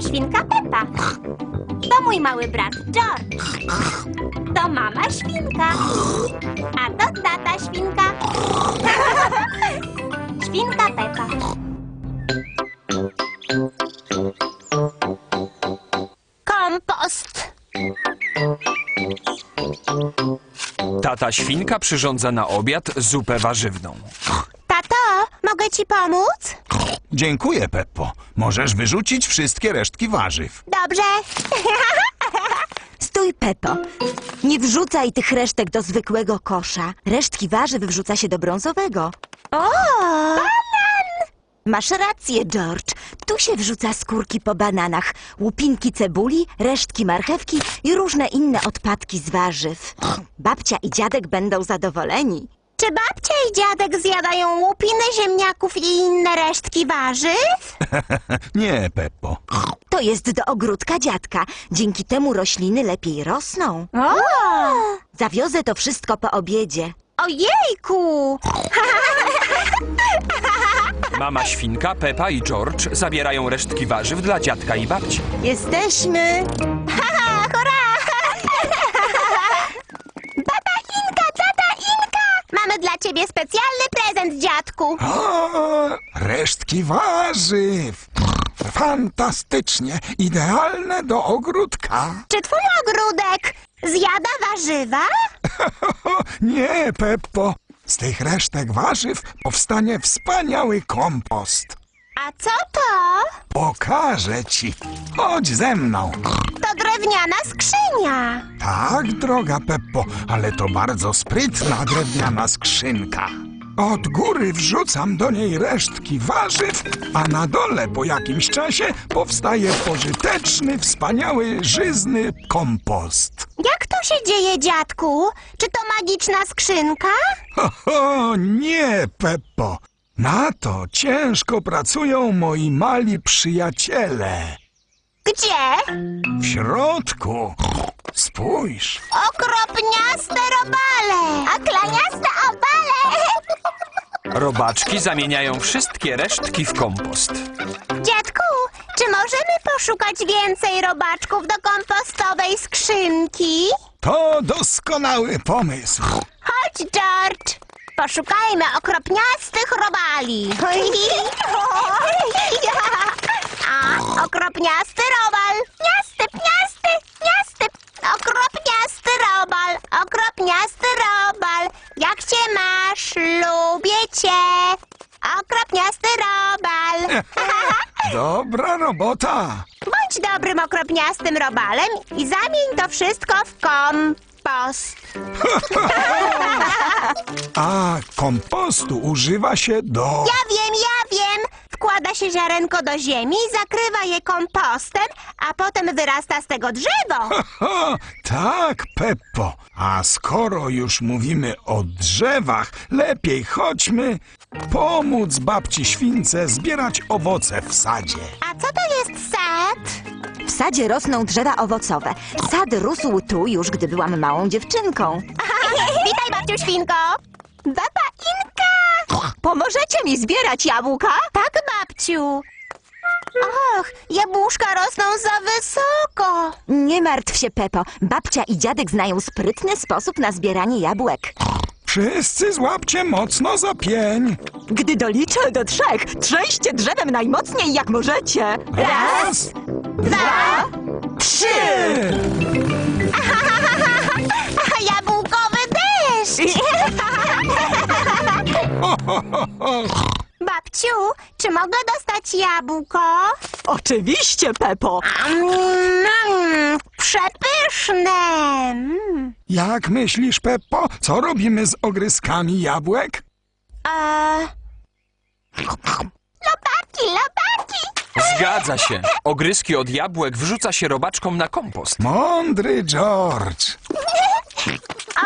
jestem świnka Pepa. To mój mały brat George. To mama świnka. A to tata świnka. Świnka Pepa. Kompost. Tata świnka przyrządza na obiad zupę warzywną. Tato, mogę ci pomóc? Dziękuję, Peppo. Możesz wyrzucić wszystkie resztki warzyw. Dobrze. Stój, Pepo. Nie wrzucaj tych resztek do zwykłego kosza. Resztki warzyw wrzuca się do brązowego. O! Masz rację, George. Tu się wrzuca skórki po bananach, łupinki cebuli, resztki marchewki i różne inne odpadki z warzyw. Babcia i dziadek będą zadowoleni. Czy babcia i dziadek zjadają łupiny ziemniaków i inne resztki warzyw? Nie, Peppo. To jest do ogródka dziadka. Dzięki temu rośliny lepiej rosną. O! Zawiozę to wszystko po obiedzie. Ojejku! Mama świnka, Pepa i George zabierają resztki warzyw dla dziadka i babci. Jesteśmy! Ciebie specjalny prezent, dziadku. O, resztki warzyw. Fantastycznie. Idealne do ogródka. Czy twój ogródek zjada warzywa? Nie, Peppo. Z tych resztek warzyw powstanie wspaniały kompost. A co to? Pokażę ci. Chodź ze mną. To drewniana skrzynia. Tak, droga Peppo, ale to bardzo sprytna drewniana skrzynka. Od góry wrzucam do niej resztki warzyw, a na dole po jakimś czasie powstaje pożyteczny, wspaniały, żyzny kompost. Jak to się dzieje, dziadku? Czy to magiczna skrzynka? Ho, ho, nie, Peppo. Na to ciężko pracują moi mali przyjaciele. Gdzie? W środku. Spójrz. Okropniaste robale! A klaniaste obale! Robaczki zamieniają wszystkie resztki w kompost. Dziadku, czy możemy poszukać więcej robaczków do kompostowej skrzynki? To doskonały pomysł. Chodź, George! Poszukajmy okropniastych robali. A, okropniasty robal. Pniasty, pniasty, pniasty. Okropniasty robal, okropniasty robal. Jak cię masz? Lubię cię. Okropniasty robal. Dobra robota. Bądź dobrym okropniastym robalem i zamień to wszystko w kompost. A kompostu używa się do... Ja wiem, ja wiem! Wkłada się ziarenko do ziemi, zakrywa je kompostem, a potem wyrasta z tego drzewo. O, tak, Peppo. A skoro już mówimy o drzewach, lepiej chodźmy pomóc babci śwince zbierać owoce w sadzie. A co to jest sad? W sadzie rosną drzewa owocowe. Sad rósł tu już, gdy byłam małą dziewczynką. Witaj, babciu świnko! Baba Inka! Pomożecie mi zbierać jabłka? Tak, babciu. Och, jabłuszka rosną za wysoko. Nie martw się, Pepo. Babcia i dziadek znają sprytny sposób na zbieranie jabłek. Wszyscy złapcie mocno za pień. Gdy doliczę do trzech, trzęście drzewem najmocniej jak możecie. Raz, Dwa, Trzy! jabłkowy deszcz! Babciu, czy mogę dostać jabłko? Oczywiście, Pepo. Mm, przepyszne! Mm. Jak myślisz, Peppo, co robimy z ogryskami jabłek? Eee... Lopatki, lopatki! Zgadza się. Ogryski od jabłek wrzuca się robaczkom na kompost. Mądry George.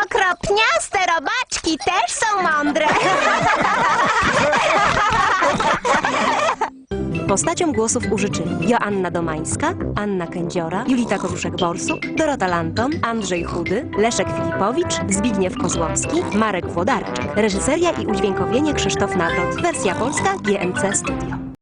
Okropniaste robaczki też są mądre. Postaciom głosów użyczyli Joanna Domańska, Anna Kędziora, Julita Koruszek-Borsuk, Dorota Lanton, Andrzej Chudy, Leszek Filipowicz, Zbigniew Kozłowski, Marek Włodarczyk. Reżyseria i udźwiękowienie Krzysztof Nawrot. Wersja polska GNC Studio.